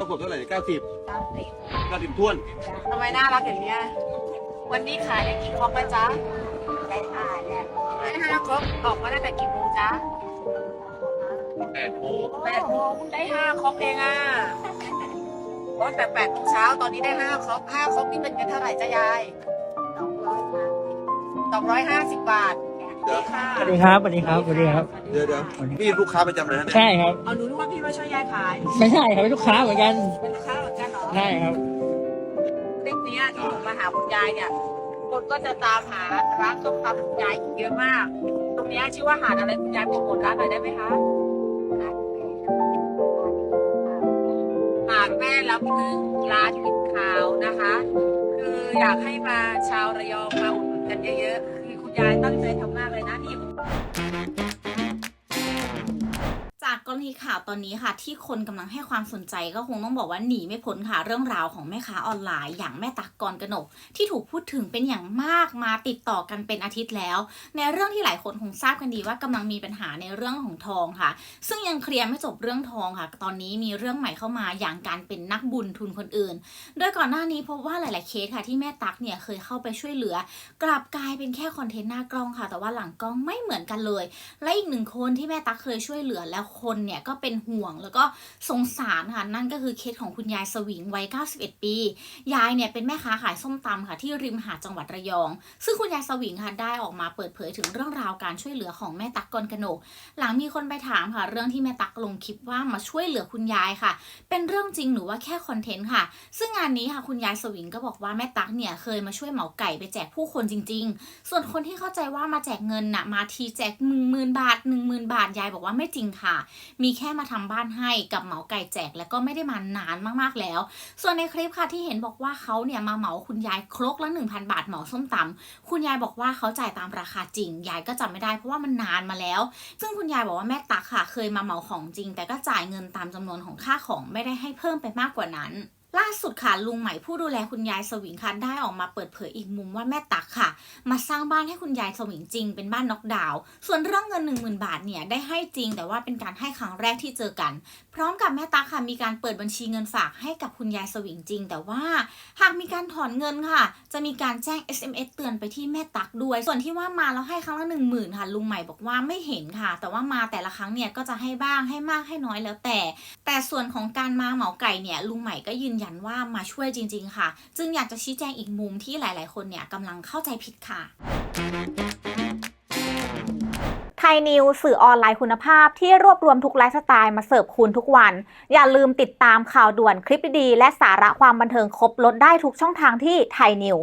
ก็กดเท่าไหร่เก้าสิบเก้าสิบเก้าสิบท้วนทำไมน่ารักอย่างเนี้ย วันนี้ขายได้กี่ครกนะจ๊ะได้อ่านเนี่ยได้ห้าครกออกมาตั้งแต่กี่โมงจ๊ะแปดโมงแปดโมงได้ห้าครกเองอะโอ้แต่แปดโมงเช้าตอนนี้ได้ห้าครกห้าครกนี่เป็นเงินเท่าไหร่จ๊ะยายสองร้อยสามสิบสองร้อยห้าสิบบาทดีค่ะ สวัสดีครับสวัสดีครับสวัสดีครับ เดี๋ยวเดี๋ยวพี่ลูกค้าประจำเลยนะเนี่ยใช่ครับ เอาหนูนึกว่าพี่มาช่วยยายขายไม่ใช่ครับเป็นลูกค้าเหมือนกันเป็นลูกค้าเหมือนกันเหรอใช่ครับคลิปเนี้ยที่หนูมาหาคุณยายเนี่ยคนก็จะตามหาร้านต้มตำคุณยายอีกเยอะมาก ตรงเนี้ยชื่อว่าหาดอะไรคุณยายโปรโมทร้านหน่อยได้ไหมคะอ่านแม่อ่านหาดแม่ลำพึงร้านปิดขาวนะคะ คืออยากให้มาชาวระยองมาอุดหนุนกันเยอะๆคือคุณ ยายตั้งใจทำมากเลยนะนี่ ข่าวตอนนี้ค่ะ ที่คนกำลังให้ความสนใจก็คงต้องบอกว่าหนีไม่พ้นค่ะเรื่องราวของแม่ค้าออนไลน์ อย่างแม่ตักกรกนก ที่ถูกพูดถึงเป็นอย่างมากมาติดต่อกันเป็นอาทิตย์แล้ว ในเรื่องที่หลายคนคงทราบกันดีว่ากำลังมีปัญหาในเรื่องของทองค่ะ ซึ่งยังเคลียร์ไม่จบเรื่องทองค่ะ ตอนนี้มีเรื่องใหม่เข้ามาอย่างการเป็นนักบุญทุนคนอื่น โดยก่อนหน้านี้พบว่าหลาย ๆเคสค่ะที่แม่ตักเนี่ยเคยเข้าไปช่วยเหลือ กลับกลายเป็นแค่คอนเทนต์หน้ากล้องค่ะ แต่ว่าหลังกล้องไม่เหมือนกันเลย และอีกหนึ่งคนที่แม่ตักเคยช่วยเหลือแล้วคนเนี่ยก็เป็นห่วงแล้วก็สงสารค่ะนั่นก็คือเคสของคุณยายสวิงวัย 91 ปี ยายเนี่ยเป็นแม่ค้าขายส้มตำค่ะที่ริมหาดจังหวัดระยอง ซึ่งคุณยายสวิงค่ะได้ออกมาเปิดเผยถึงเรื่องราวการช่วยเหลือของแม่ตักกรกนก หลังมีคนไปถามค่ะ เรื่องที่แม่ตักลงคลิปว่ามาช่วยเหลือคุณยายค่ะ เป็นเรื่องจริงหรือว่าแค่คอนเทนต์ค่ะ ซึ่งงานนี้ค่ะคุณยายสวิงก็บอกว่าแม่ตักเนี่ยเคยมาช่วยเหมาไก่ไปแจกผู้คนจริง ๆ ส่วนคนที่เข้าใจว่ามาแจกเงินน่ะมาทีแจกหนึ่งหมื่นบาทหนึ่งหมื่นบาทยายบอกว่าไม่จริงค่ะ มีแค่มาทำบ้านให้กับเหมาไก่แจก แล้วก็ไม่ได้มานานมากๆแล้ว ส่วนในคลิปค่ะที่เห็นบอกว่าเขาเนี่ยมาเหมาคุณยายครกละ 1,000 บาทเหมาส้มตำคุณยายบอกว่าเขาจ่ายตามราคาจริง ยายก็จำไม่ได้เพราะว่ามันนานมาแล้ว ซึ่งคุณยายบอกว่าแม่ตักค่ะ เคยมาเหมาของจริง แต่ก็จ่ายเงินตามจำนวนของค่าของไม่ได้ให้เพิ่มไปมากกว่านั้น ล่าสุดค่ะลุงใหม่ผู้ดูแลคุณยายสวิงค่ะได้ออกมาเปิดเผยอีกมุมว่าแม่ตักค่ะ มาสร้างบ้านให้คุณยายสวิงจริงเป็นบ้านน็อกดาวน์ส่วนเรื่องเงิน 1 0,000 บาทเนี่ยได้ให้จริง แต่ว่าเป็นการให้ครั้งแรกที่เจอกัน พร้อมกับแม่ตักค่ะมีการเปิดบัญชีเงินฝากให้กับคุณยายสวิงจริง แต่ว่าหากมีการถอนเงินค่ะ จะมีการแจ้ง SMS เตือนไปที่แม่ตักด้วย ส่วนที่ว่ามาแล้วให้ครั้งละ1 0,000ค่ะลุงใหม่บอกว่าไม่เห็นค่ะ แต่ว่ามาแต่ละครั้งเนี่ยก็จะให้บ้างให้มากให้น้อยแล้วแต่ แต่ส่วนของการมาเหมาไก่เนี่ยลุงใหม่ก็ยืนยันว่ามาช่วยจริง ๆ ค่ะ จึงอยากจะชี้แจงอีกมุมที่หลาย ๆ คนเนี่ยกำลังเข้าใจผิดค่ะไทยนิวสื่อออนไลน์คุณภาพที่รวบรวมทุกไลฟ์สไตล์มาเสิร์ฟคุณทุกวัน อย่าลืมติดตามข่าวด่วนคลิปดี และสาระความบันเทิงครบลดได้ทุกช่องทางที่ไทยนิว